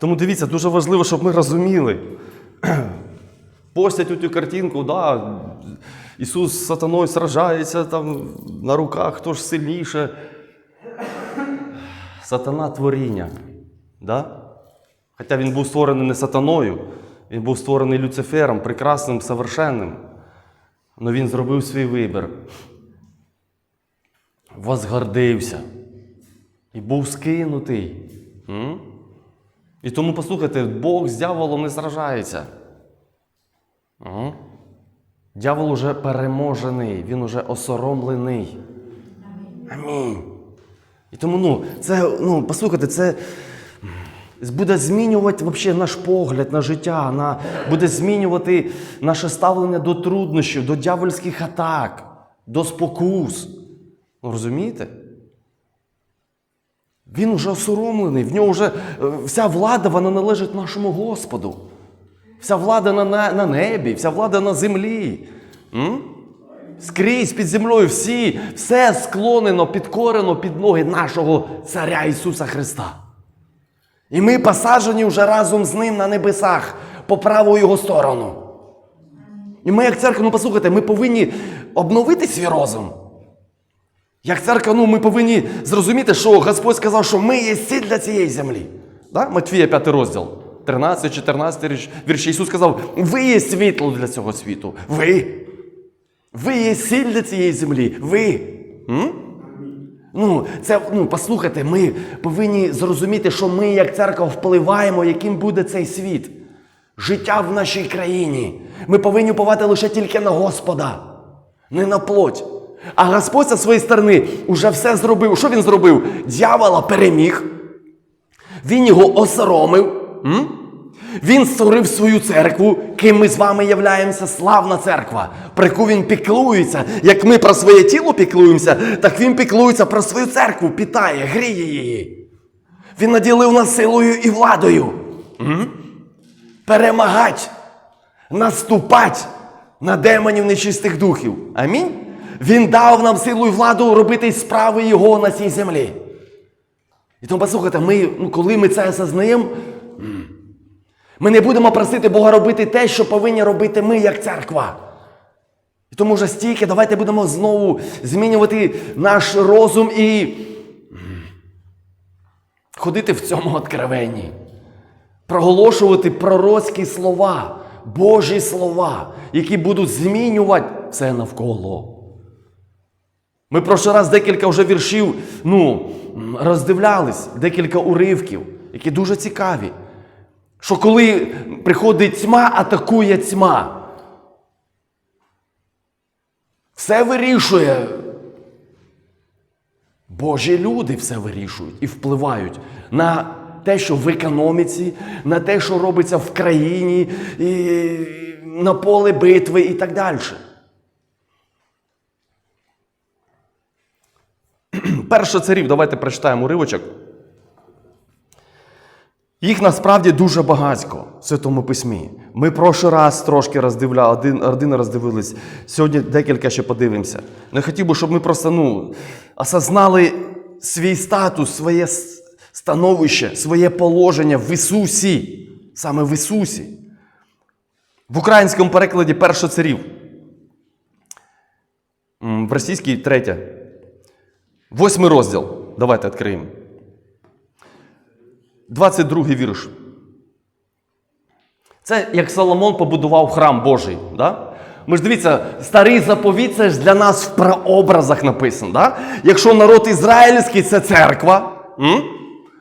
Тому дивіться, дуже важливо, щоб ми розуміли. Постять цю картинку, да, Ісус з сатаною сражається там на руках, хто ж сильніше. Сатана творіння. Да? Хоча він був створений не сатаною, він був створений Люцифером, прекрасним, совершенним. Але він зробив свій вибір. Возгордився. І був скинутий. М? І тому послухайте, Бог з дьяволом не сражається. Ага. Дьявол уже переможений, він уже осоромлений. Амінь. І тому, ну, це, ну, послухайте, це буде змінювати вообще наш погляд на життя, на, буде змінювати наше ставлення до труднощів, до дьявольських атак, до спокус. Ну, розумієте? Він уже осоромлений, в нього вже е, вся влада вона належить нашому Господу. Вся влада на, на, на небі, вся влада на землі. М? Скрізь під землею всі, все склонено, підкорено під ноги нашого Царя Ісуса Христа. І ми посаджені вже разом з Ним на небесах по праву Його сторону. І ми, як церква, ну послухайте, ми повинні обновити свій розум. Як церква, ну ми повинні зрозуміти, що Господь сказав, що ми є сіль для цієї землі. Да? Матвія 5 розділ. 13, 14 вірш- вірші Ісус сказав: ви є світло для цього світу. Ви. Ви є сіль для цієї землі. Ви. М? Ну, це, ну, послухайте, ми повинні зрозуміти, що ми, як церква, впливаємо, яким буде цей світ. Життя в нашій країні. Ми повинні уповати лише тільки на Господа, не на плоть. А Господь зі своєї сторони уже все зробив. Що він зробив? Дьявола переміг. Він його осоромив. М? Він створив свою церкву, ким ми з вами являємося, славна церква, про яку він піклується. Як ми про своє тіло піклуємося, так він піклується про свою церкву, питає, гріє її. Він наділив нас силою і владою. М? Перемагать, наступать на демонів нечистих духів. Амінь. Він дав нам силу і владу робити справи Його на цій землі. І тому послухайте, ми, ну, коли ми це осознаємо, ми не будемо просити Бога робити те, що повинні робити ми, як церква. І тому вже стільки, давайте будемо знову змінювати наш розум і ходити в цьому откровенні. Проголошувати пророцькі слова, Божі слова, які будуть змінювати все навколо. Ми прошлий раз декілька вже віршів ну, роздивлялись, декілька уривків, які дуже цікаві. Що коли приходить тьма, атакує тьма. Все вирішує. Божі люди все вирішують і впливають на те, що в економіці, на те, що робиться в країні, і на поле битви і так далі. Перша царів, давайте прочитаємо уривочок. Їх насправді дуже багатько в Святому Письмі. Ми прошлий раз трошки роздивляли, один, один роздивились. Сьогодні декілька ще подивимося. Не хотів би, щоб ми просто ну, осознали свій статус, своє становище, своє положення в Ісусі. Саме в Ісусі. В українському перекладі перша царів. В російській третя. Восьмий розділ. Давайте відкриємо. 22 вірш. Це як Соломон побудував храм Божий. Да? Ми ж дивіться, старий заповіт це ж для нас в прообразах написано. Да? Якщо народ ізраїльський це церква, м?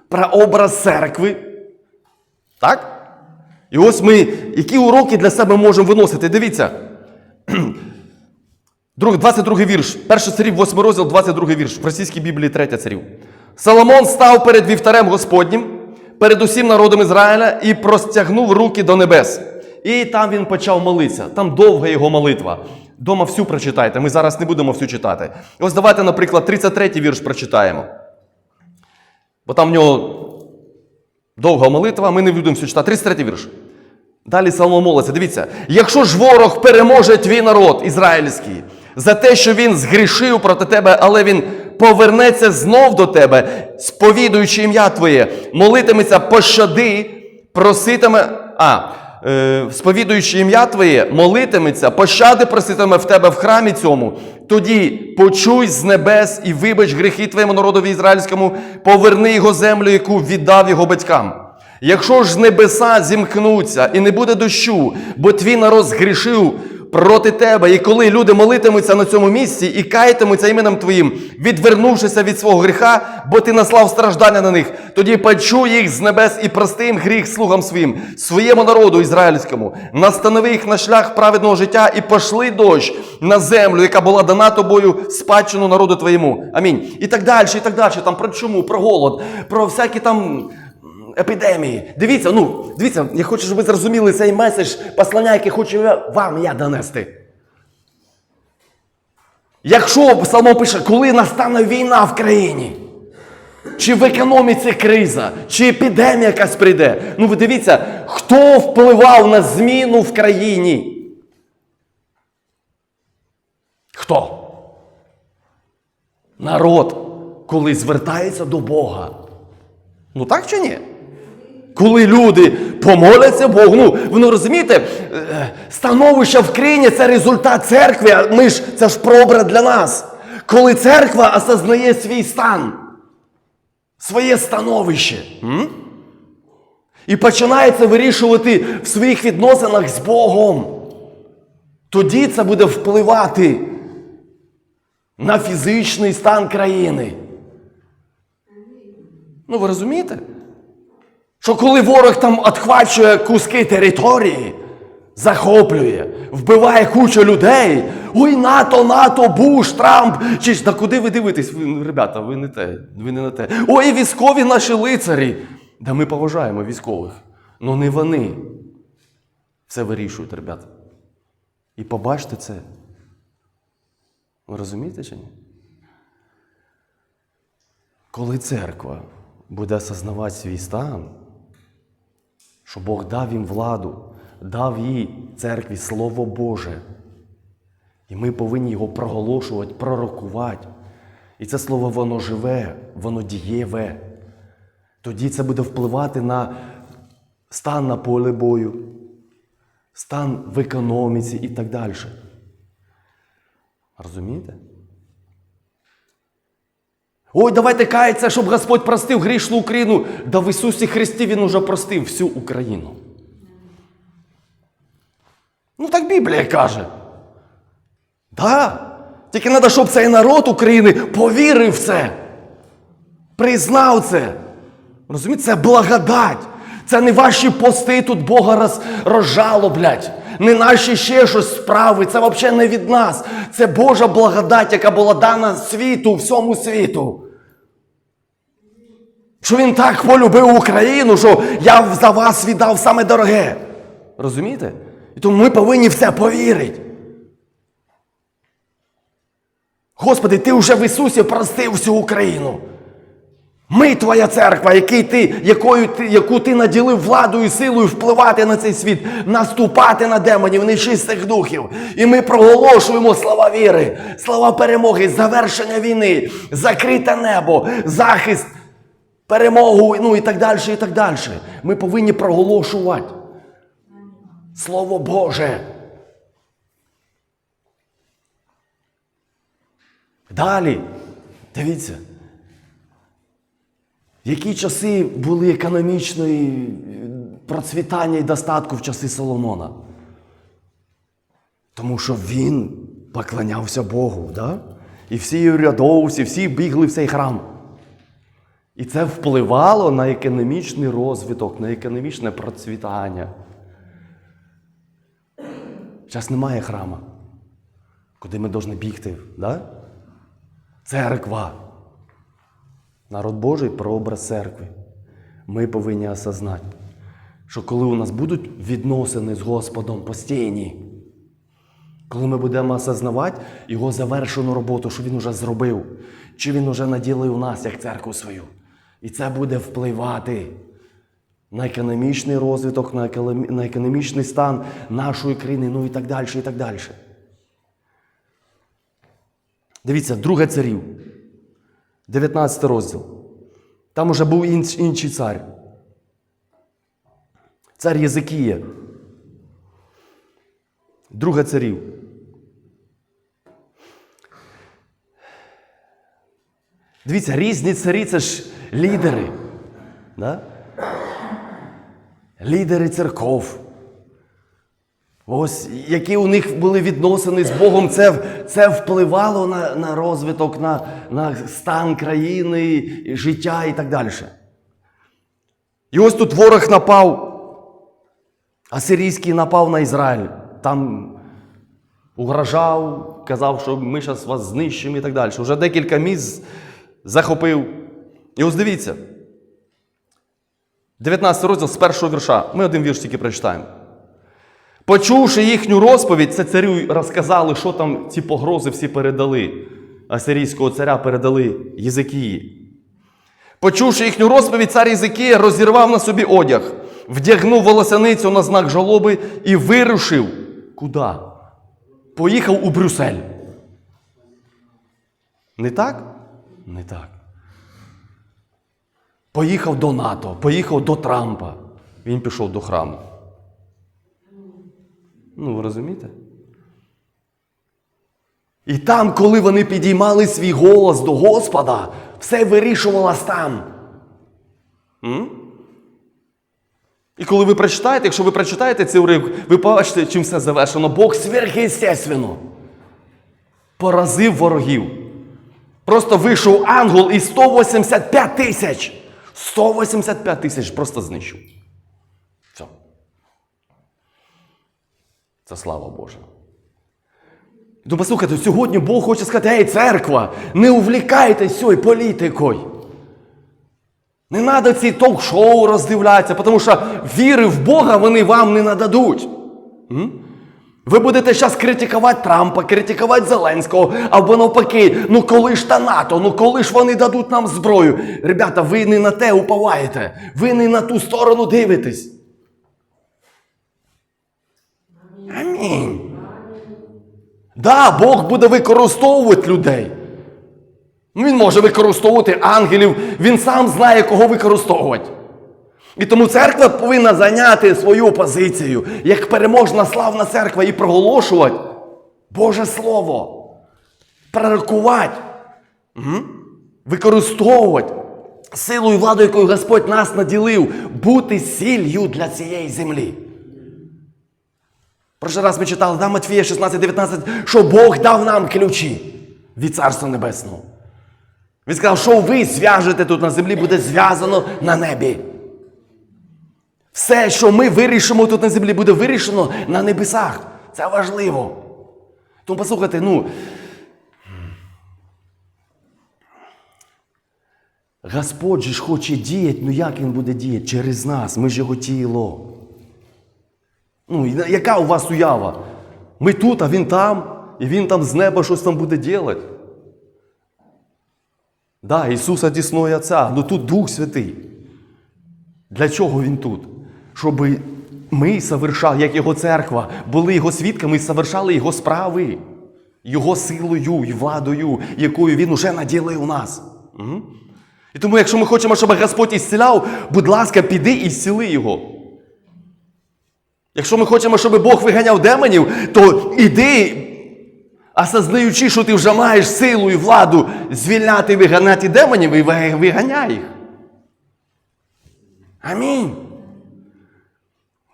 прообраз церкви. Так? І ось ми, які уроки для себе можемо виносити? Дивіться. Друг- 22 вірш. Перший царів, 8 розділ, 22 вірш. В російській Біблії 3 царів. Соломон став перед вівтарем Господнім, перед усім народом Ізраїля і простягнув руки до небес. І там він почав молитися. Там довга його молитва. Дома всю прочитайте. Ми зараз не будемо всю читати. Ось давайте, наприклад, 33 вірш прочитаємо. Бо там в нього довга молитва, ми не будемо всю читати. 33 вірш. Далі Соломон молиться. Дивіться, якщо ж ворог переможе твій народ ізраїльський за те, що він згрішив проти тебе, але він повернеться знов до тебе, сповідуючи ім'я Твоє, молитиметься пощади проситиме, а, е, сповідуючи ім'я Твоє, молитиметься, пощади проситиме в тебе в храмі цьому, тоді почуй з небес і вибач гріхи твоєму народові ізраїльському, поверни його землю, яку віддав його батькам. Якщо ж небеса зімкнуться і не буде дощу, бо твій народ згрішив проти тебе, і коли люди молитимуться на цьому місці і каятимуться іменем Твоїм, відвернувшися від свого гріха, бо ти наслав страждання на них, тоді почуй їх з небес і прости їм гріх слугам своїм, своєму народу ізраїльському, настанови їх на шлях праведного життя і пошли дощ на землю, яка була дана тобою спадщину народу твоєму. Амінь. І так далі, і так далі. Там про чуму, про голод, про всякі там епідемії. Дивіться, ну, дивіться, я хочу, щоб ви зрозуміли цей меседж послання, який хочу вам я донести. Якщо Псалом пише, коли настане війна в країні, чи в економіці криза, чи епідемія якась прийде, ну ви дивіться, хто впливав на зміну в країні? Хто? Народ, коли звертається до Бога. Ну так чи ні? Коли люди помоляться Богу, ну ви розумієте, е, становище в країні це результат церкви, а ми ж це ж прообраз для нас. Коли церква осознає свій стан, своє становище. М? І починається вирішувати в своїх відносинах з Богом. Тоді це буде впливати на фізичний стан країни. Ну, ви розумієте? Що коли ворог там отхвачує куски території, захоплює, вбиває кучу людей. Ой, НАТО, НАТО, Буш, Трамп. Чи ж да куди ви дивитесь? Ви, ребята, ви не те, ви не на те. Ой, військові наші лицарі. Да ми поважаємо військових. Ну не вони. Все вирішують, ребята. І побачте це. Ви розумієте чи ні? Коли церква буде осознавати свій стан, що Бог дав їм владу, дав їй церкві Слово Боже. І ми повинні його проголошувати, пророкувати. І це слово воно живе, воно дієве. Тоді це буде впливати на стан на полі бою, стан в економіці і так далі. Розумієте? Ой, давайте каяться, щоб Господь простив грішну Україну. Да в Ісусі Христі Він уже простив всю Україну. Ну так Біблія каже. Да. Тільки треба, щоб цей народ України повірив в це. Признав це. Розумієте, це благодать. Це не ваші пости тут Бога роз, розжалоблять. Не наші ще щось справи. Це взагалі не від нас. Це Божа благодать, яка була дана світу, всьому світу. Що він так полюбив Україну, що я за вас віддав саме дороге. Розумієте? І тому ми повинні в це повірити. Господи, ти вже в Ісусі простив всю Україну. Ми твоя церква, який ти, якою ти, яку ти наділив владою і силою впливати на цей світ, наступати на демонів, нечистих духів. І ми проголошуємо слова віри, слова перемоги, завершення війни, закрите небо, захист, перемогу, ну і так далі, і так далі. Ми повинні проголошувати. Слово Боже. Далі, дивіться. Які часи були економічної е, процвітання і достатку в часи Соломона? Тому що він поклонявся Богу, да? і всі урядовці, всі бігли в цей храм. І це впливало на економічний розвиток, на економічне процвітання. Зараз немає храма, куди ми повинні бігти. Да? Церква. Народ Божий прообраз церкви. Ми повинні осознати, що коли у нас будуть відносини з Господом постійні, коли ми будемо осознавати його завершену роботу, що він уже зробив, чи він уже наділив нас як церкву свою. І це буде впливати на економічний розвиток, на економічний стан нашої країни, ну і так далі, і так далі. Дивіться, друге царів. 19 розділ. Там уже був інший цар. Цар Єзикія. Друга царів. Дивіться, різні царі це ж лідери. Да? Лідери церков. Ось які у них були відносини з Богом, це, це впливало на, на розвиток, на, на стан країни, життя і так далі. І ось тут ворог напав, асирійський напав на Ізраїль. Там угрожав, казав, що ми зараз вас знищимо і так далі. Уже декілька місць захопив. І ось дивіться. 19 розділ з першого вірша. Ми один вірш тільки прочитаємо. Почувши їхню розповідь, це царю розказали, що там ці погрози всі передали. Асирійського царя передали Єзикії. Почувши їхню розповідь, цар Єзикія розірвав на собі одяг, вдягнув волосяницю на знак жалоби і вирушив. Куди? Поїхав у Брюссель. Не так? Не так. Поїхав до НАТО, поїхав до Трампа. Він пішов до храму. Ну, ви розумієте? І там, коли вони підіймали свій голос до Господа, все вирішувалось там. М? І коли ви прочитаєте, якщо ви прочитаєте цей уривок, ви побачите, чим все завершено. Бог сверхъестественно поразив ворогів. Просто вийшов ангел і 185 тисяч. 185 тисяч просто знищив. Це слава Божа. Ну, послухайте, сьогодні Бог хоче сказати, ей, церква, не увлікайтесь цією політикою. Не треба ці ток-шоу роздивлятися, тому що віри в Бога вони вам не нададуть. М? Ви будете зараз критикувати Трампа, критикувати Зеленського, або навпаки, ну коли ж та НАТО, ну коли ж вони дадуть нам зброю. Ребята, ви не на те уповаєте, ви не на ту сторону дивитесь. Амінь. Да, Бог буде використовувати людей. Ну, Він може використовувати ангелів, він сам знає, кого використовувати. І тому церква повинна зайняти свою позицію, як переможна славна церква і проголошувати Боже Слово, пророкувати, використовувати силу і владу, якою Господь нас наділив, бути сіллю для цієї землі. Прошлий раз ми читали, да, Матфія 16, 19, що Бог дав нам ключі від Царства Небесного. Він сказав, що ви зв'яжете тут на землі, буде зв'язано на небі. Все, що ми вирішимо тут на землі, буде вирішено на небесах. Це важливо. Тому послухайте, ну. Господь же ж хоче діяти, ну як він буде діяти? Через нас, ми ж його тіло. Ну, яка у вас уява? Ми тут, а він там, і він там з неба щось там буде робити. Да, Ісус одісною Отця, ну тут Дух Святий. Для чого Він тут? Щоб ми совершали, як Його церква, були Його свідками і совершали Його справи, Його силою і владою, якою Він уже наділив нас. Угу. І тому, якщо ми хочемо, щоб Господь ісціляв, будь ласка, піди і зціли Його. Якщо ми хочемо, щоб Бог виганяв демонів, то іди, осознаючи, що ти вже маєш силу і владу звільняти виганяти демонів, і ви- виганяй їх. Амінь.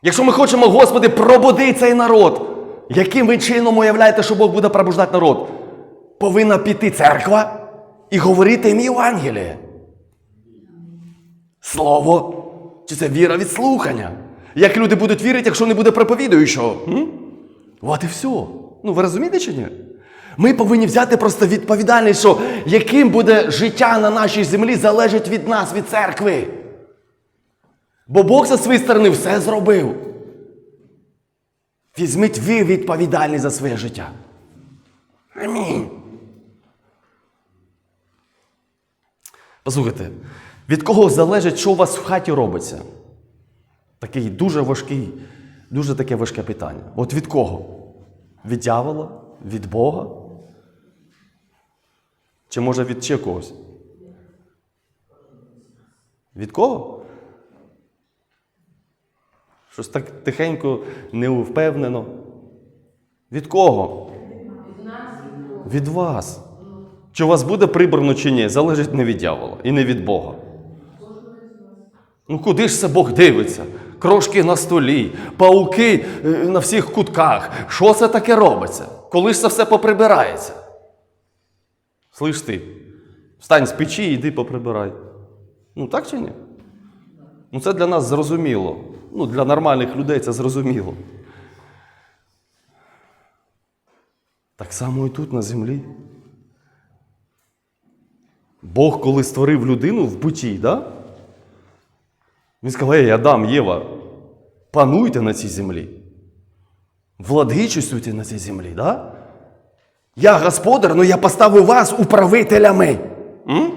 Якщо ми хочемо, Господи, пробуди цей народ, яким ви чином уявляєте, що Бог буде пробуждати народ? Повинна піти церква і говорити їм Євангеліє. Слово. Чи це віра від слухання? Як люди будуть вірити, якщо не буде проповідуючого? М? От і все. Ну, ви розумієте чи ні? Ми повинні взяти просто відповідальність, що яким буде життя на нашій землі залежить від нас, від церкви. Бо Бог за своєї сторони все зробив. Візьміть ви відповідальність за своє життя. Амінь. Послухайте, від кого залежить, що у вас в хаті робиться? Такий дуже важкий, дуже таке важке питання. От від кого? Від дьявола? Від Бога? Чи може від ще когось? Від кого? Щось так тихенько, невпевнено. Від кого? Від вас. Чи у вас буде прибрано чи ні, залежить не від дьявола і не від Бога. Ну куди ж це Бог дивиться? Крошки на столі, пауки е, на всіх кутках. Що це таке робиться? Коли ж це все поприбирається? Слиш ти, встань з печі і йди поприбирай. Ну так чи ні? Ну це для нас зрозуміло. Ну, для нормальних людей це зрозуміло. Так само і тут на землі. Бог, коли створив людину в буті, да? Він сказав, ей, Адам, Єва, пануйте на цій землі. Владичествуйте на цій землі, да? Я господар, але я поставив вас управителями. М?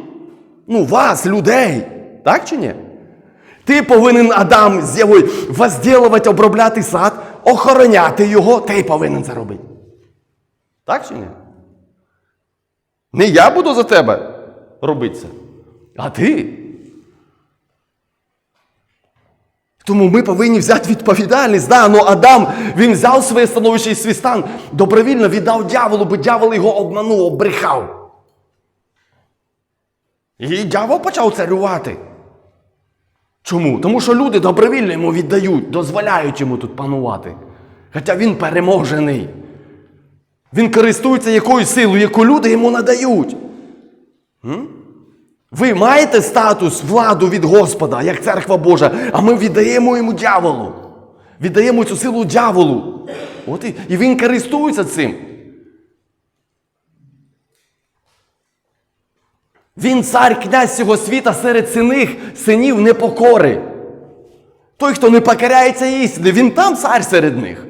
Ну, вас, людей. Так чи ні? Ти повинен, Адам, з Євою, возділувати, обробляти сад, охороняти його, ти повинен це робити. Так чи ні? Не я буду за тебе робити це, а ти. Тому ми повинні взяти відповідальність. Да, ну Адам він взяв своє становище і свій стан, добровільно віддав дьяволу, бо дьявол його обманув, обрехав. І дьявол почав царювати. Чому? Тому що люди добровільно йому віддають, дозволяють йому тут панувати. Хоча він переможений. Він користується якоюсь силою, яку люди йому надають. Ви маєте статус, владу від Господа, як церква Божа, а ми віддаємо йому дьяволу. Віддаємо цю силу дьяволу. От і, і він користується цим. Він цар князь цього світа серед синих синів непокори. Той, хто не покоряється істини, він там цар серед них.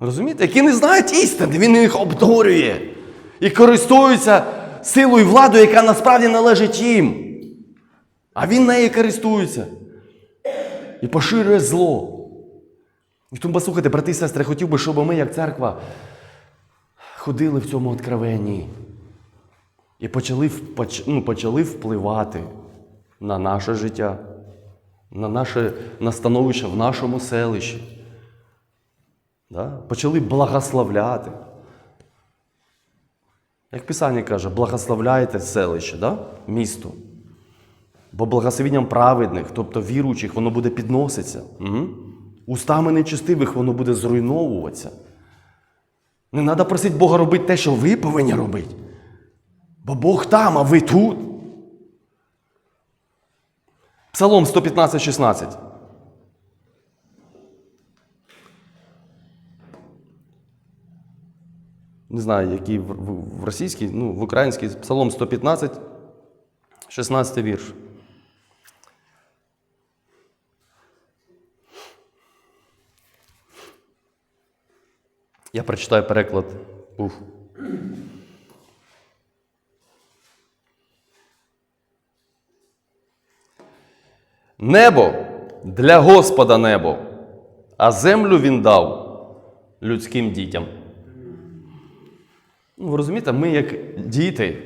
Розумієте? Які не знають істини, він їх обдурює і користується силою і владою, яка насправді належить їм. А він нею користується і поширює зло. І тому послухайте, брати і сестри, хотів би, щоб ми, як церква, ходили в цьому откровенні і почали, поч- ну, почали впливати на наше життя, на наше на становище в нашому селищі. Да? Почали благословляти. Як Писання каже, благословляйте селище, да? місто. Бо благословенням праведних, тобто віруючих, воно буде підноситися. Угу. Устами нечестивих воно буде зруйновуватися. Не треба просити Бога робити те, що ви повинні робити. Бо Бог там, а ви тут. Псалом 115, 16. Не знаю, який в, в, в російській, ну, в українській Псалом 115, 16 вірш. Я прочитаю переклад. Уф. Небо для Господа небо, а землю він дав людським дітям. Ну, ви розумієте, ми як діти,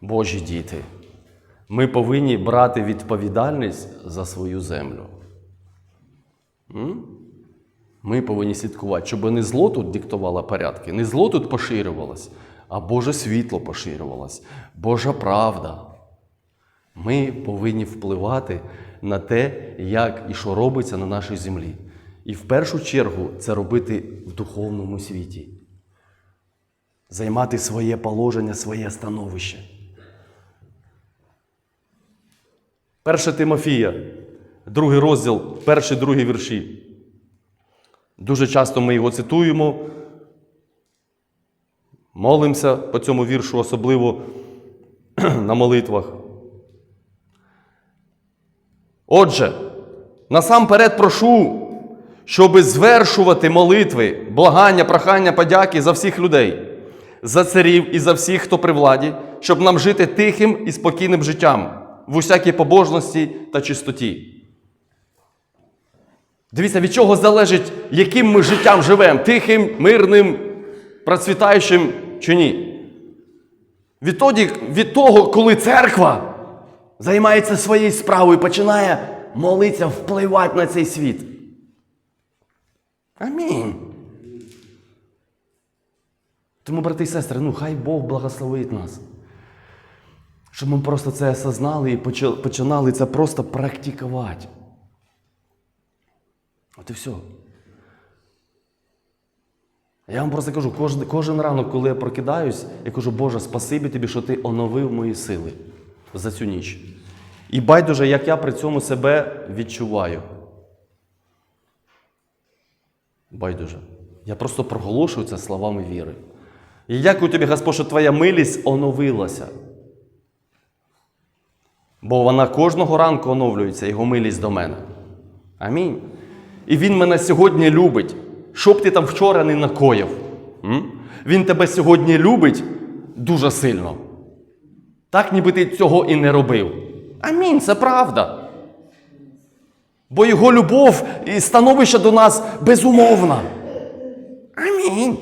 Божі діти, ми повинні брати відповідальність за свою землю. Ми повинні слідкувати, щоб не зло тут диктувало порядки, не зло тут поширювалось, а Боже світло поширювалось, Божа правда. Ми повинні впливати на те, як і що робиться на нашій землі. І в першу чергу це робити в духовному світі. Займати своє положення, своє становище. Перше Тимофія, другий розділ, перший, другий вірші. Дуже часто ми його цитуємо, молимося по цьому віршу, особливо на молитвах. Отже, насамперед прошу, щоби звершувати молитви, благання, прохання, подяки за всіх людей, за царів і за всіх, хто при владі, щоб нам жити тихим і спокійним життям в усякій побожності та чистоті. Дивіться, від чого залежить, яким ми життям живемо: тихим, мирним, процвітаючим чи ні. Відтоді, від того, коли церква займається своєю справою починає молиться, впливати на цей світ. Амінь. Тому, брати і сестри, ну хай Бог благословить нас. Щоб ми просто це осознали і починали це просто практикувати. От і все. Я вам просто кажу, кожен, кожен ранок, коли я прокидаюсь, я кажу, Боже, спасибі тобі, що ти оновив мої сили за цю ніч. І байдуже, як я при цьому себе відчуваю. Байдуже. Я просто проголошую це словами віри. І дякую тобі, Господь, що твоя милість оновилася. Бо вона кожного ранку оновлюється, його милість до мене. Амінь. І Він мене сьогодні любить. Що б ти там вчора не накоїв. М? Він тебе сьогодні любить дуже сильно. Так, ніби ти цього і не робив. Амінь, це правда. Бо його любов і становище до нас безумовна. Амінь.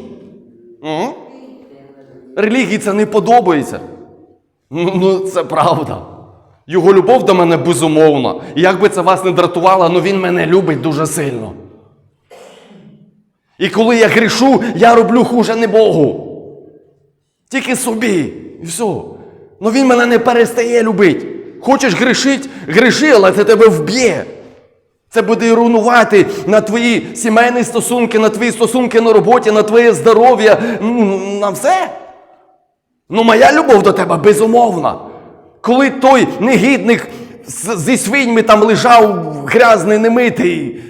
Релігії це не подобається. Ну, ну, це правда. Його любов до мене безумовна. І як би це вас не дратувало, але він мене любить дуже сильно. І коли я грішу, я роблю хуже не Богу. Тільки собі. І все. Ну він мене не перестає любити. Хочеш грішити, гріши, але це тебе вб'є. Це буде руйнувати на твої сімейні стосунки, на твої стосунки на роботі, на твоє здоров'я, ну, на все. Ну, моя любов до тебе безумовна. Коли той негідник зі свиньми там лежав грязний, немитий,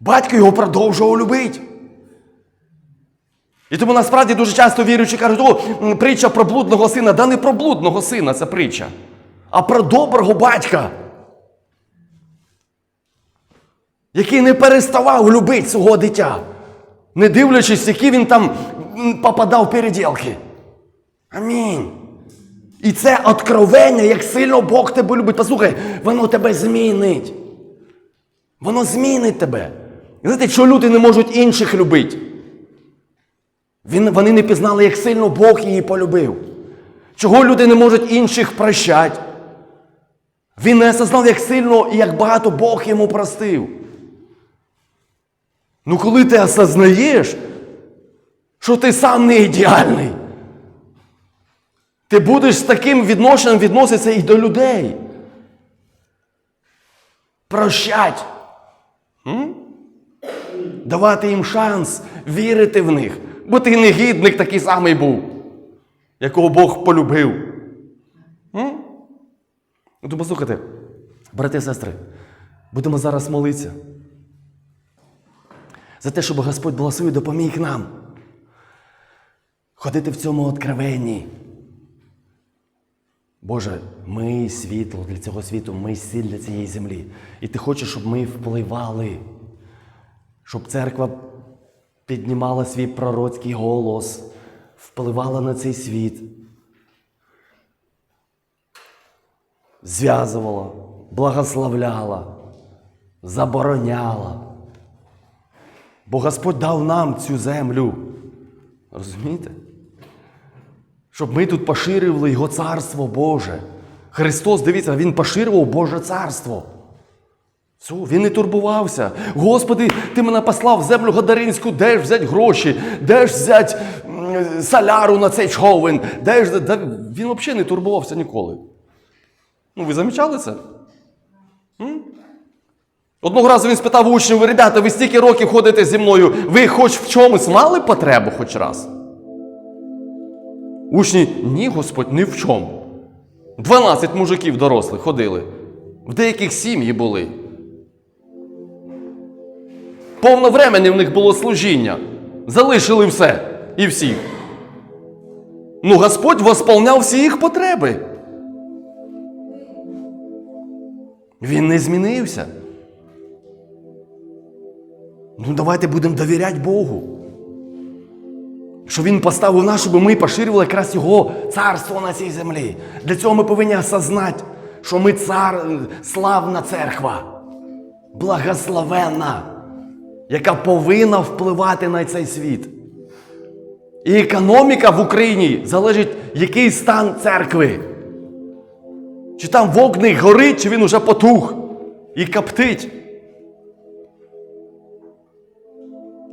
батько його продовжував любити. І тому насправді дуже часто віруючі кажуть, о, притча про блудного сина. Да не про блудного сина це притча, а про доброго батька, який не переставав любити свого дитя, не дивлячись, які він там попадав в переділки. Амінь. І це откровення, як сильно Бог тебе любить. Послухай, воно тебе змінить. Воно змінить тебе. І знаєте, що люди не можуть інших любити? Він, вони не пізнали, як сильно Бог її полюбив. Чого люди не можуть інших прощати? Він не осознав, як сильно і як багато Бог йому простив. Ну, коли ти осознаєш, що ти сам не ідеальний, ти будеш з таким відношенням відноситися і до людей. Прощать. М? Давати їм шанс вірити в них. Бо ти негідник такий самий був, якого Бог полюбив. М? Ну, послухайте, брати і сестри, будемо зараз молитися. За те, щоб Господь благословив допоміг нам ходити в цьому откровенні. Боже, ми світло для цього світу, ми сіль для цієї землі. І ти хочеш, щоб ми впливали, щоб церква піднімала свій пророцький голос, впливала на цей світ, зв'язувала, благословляла, забороняла. Бо Господь дав нам цю землю. Розумієте? Щоб ми тут поширювали Його царство Боже. Христос, дивіться, Він поширював Боже царство. Все, він не турбувався. Господи, ти мене послав в землю Гадаринську, де ж взяти гроші, де ж взяти соляру на цей човен, де ж. Да, він взагалі не турбувався ніколи. Ну, ви замічали це? М? Одного разу він спитав учнів, ребята, ви стільки років ходите зі мною, ви хоч в чомусь мали потребу хоч раз? Учні, ні, Господь, ні в чому. 12 мужиків дорослих ходили. В деяких сім'ї були. Повновременне в них було служіння. Залишили все і всіх. Ну, Господь восполняв всі їх потреби. Він не змінився. Ну, давайте будемо довіряти Богу. Що Він поставив нас, щоб ми поширювали якраз Його царство на цій землі. Для цього ми повинні осознати, що ми цар, славна церква, благословенна, яка повинна впливати на цей світ. І економіка в Україні залежить, який стан церкви. Чи там вогник горить, чи він уже потух і каптить.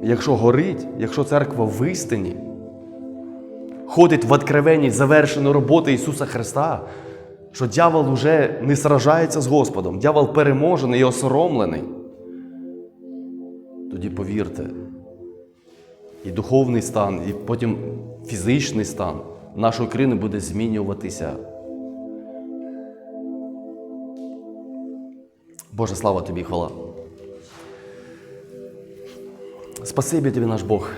Якщо горить, якщо церква в істині, ходить в откровенні завершеної роботи Ісуса Христа, що дьявол уже не сражається з Господом, дьявол переможений і осоромлений, тоді повірте, і духовний стан, і потім фізичний стан нашої країни буде змінюватися. Боже, слава тобі, хвала. Спасибі тобі, наш Бог.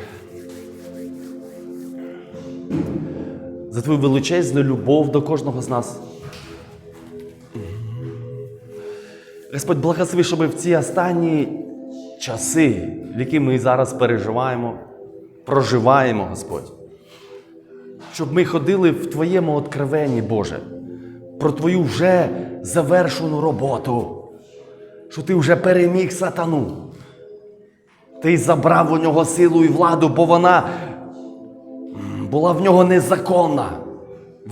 За твою величезну любов до кожного з нас. Господь, благослови, щоб в ці останні часи, в які ми зараз переживаємо, проживаємо, Господь, щоб ми ходили в Твоєму откровенні, Боже, про Твою вже завершену роботу, що Ти вже переміг сатану. Ти забрав у нього силу і владу, бо вона була в нього незаконна.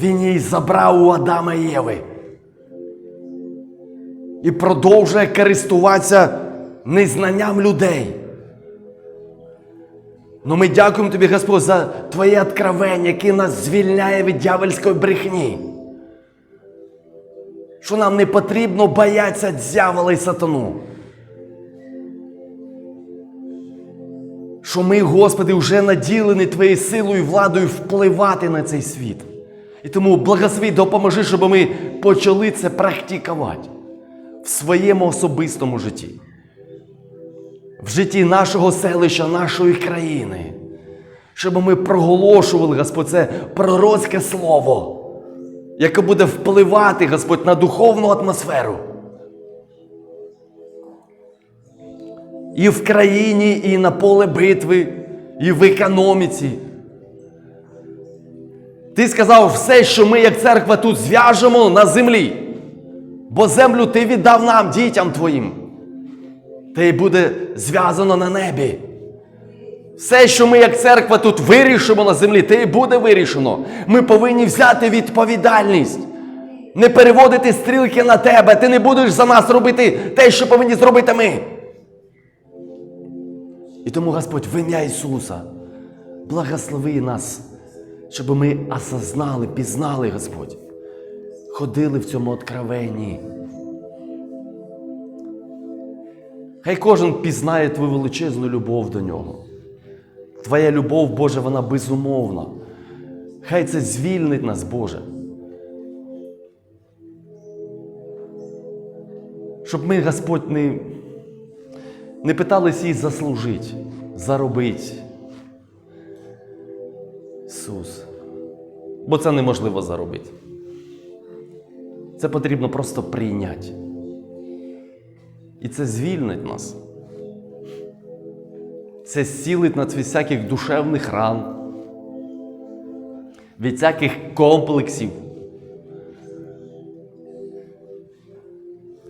Він її забрав у Адама і Єви. І продовжує користуватися незнанням людей. Ну ми дякуємо тобі, Господь, за Твоє откровення, яке нас звільняє від дьявольської брехні. Що нам не потрібно боятися дьявола і сатану. Що ми, Господи, вже наділені Твоєю силою владою впливати на цей світ. І тому благослови, допоможи, щоб ми почали це практикувати в своєму особистому житті, в житті нашого селища, нашої країни, щоб ми проголошували, Господь, це пророцьке слово, яке буде впливати, Господь, на духовну атмосферу. І в країні, і на поле битви, і в економіці. Ти сказав все, що ми, як церква, тут зв'яжемо на землі, бо землю ти віддав нам, дітям твоїм. Й буде зв'язано на небі. Все, що ми, як церква, тут вирішимо на землі, те й буде вирішено. Ми повинні взяти відповідальність, не переводити стрілки на тебе. Ти не будеш за нас робити те, що повинні зробити ми. І тому, Господь, в ім'я Ісуса, благослови нас, щоб ми осознали, пізнали, Господь, ходили в цьому откровенні. Хай кожен пізнає Твою величезну любов до нього. Твоя любов, Боже, вона безумовна. Хай це звільнить нас, Боже. Щоб ми, Господь, не не питались їй заслужити, заробити. Ісус. Бо це неможливо заробити. Це потрібно просто прийняти. І це звільнить нас. Це зцілить нас від всяких душевних ран, від всяких комплексів.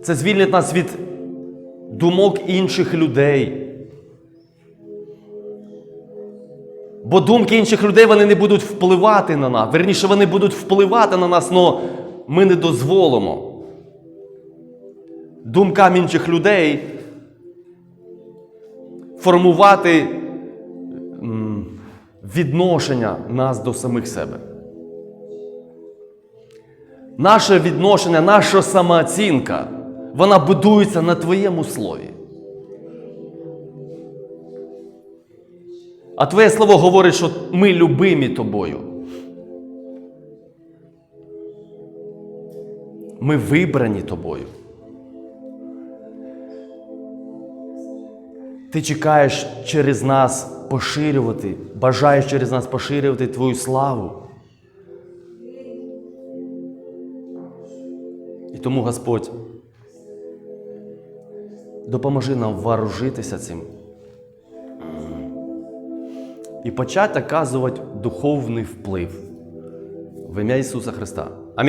Це звільнить нас від думок інших людей. Бо думки інших людей вони не будуть впливати на нас. Верніше, вони будуть впливати на нас, але ми не дозволимо. Думкам інших людей формувати відношення нас до самих себе. Наше відношення, наша самооцінка, вона будується на твоєму слові. А твоє слово говорить, що ми любимі тобою. Ми вибрані тобою. Ти чекаєш через нас поширювати, бажаєш через нас поширювати Твою славу. І тому, Господь, допоможи нам вооружитися цим і почати оказувати духовний вплив в ім'я Ісуса Христа.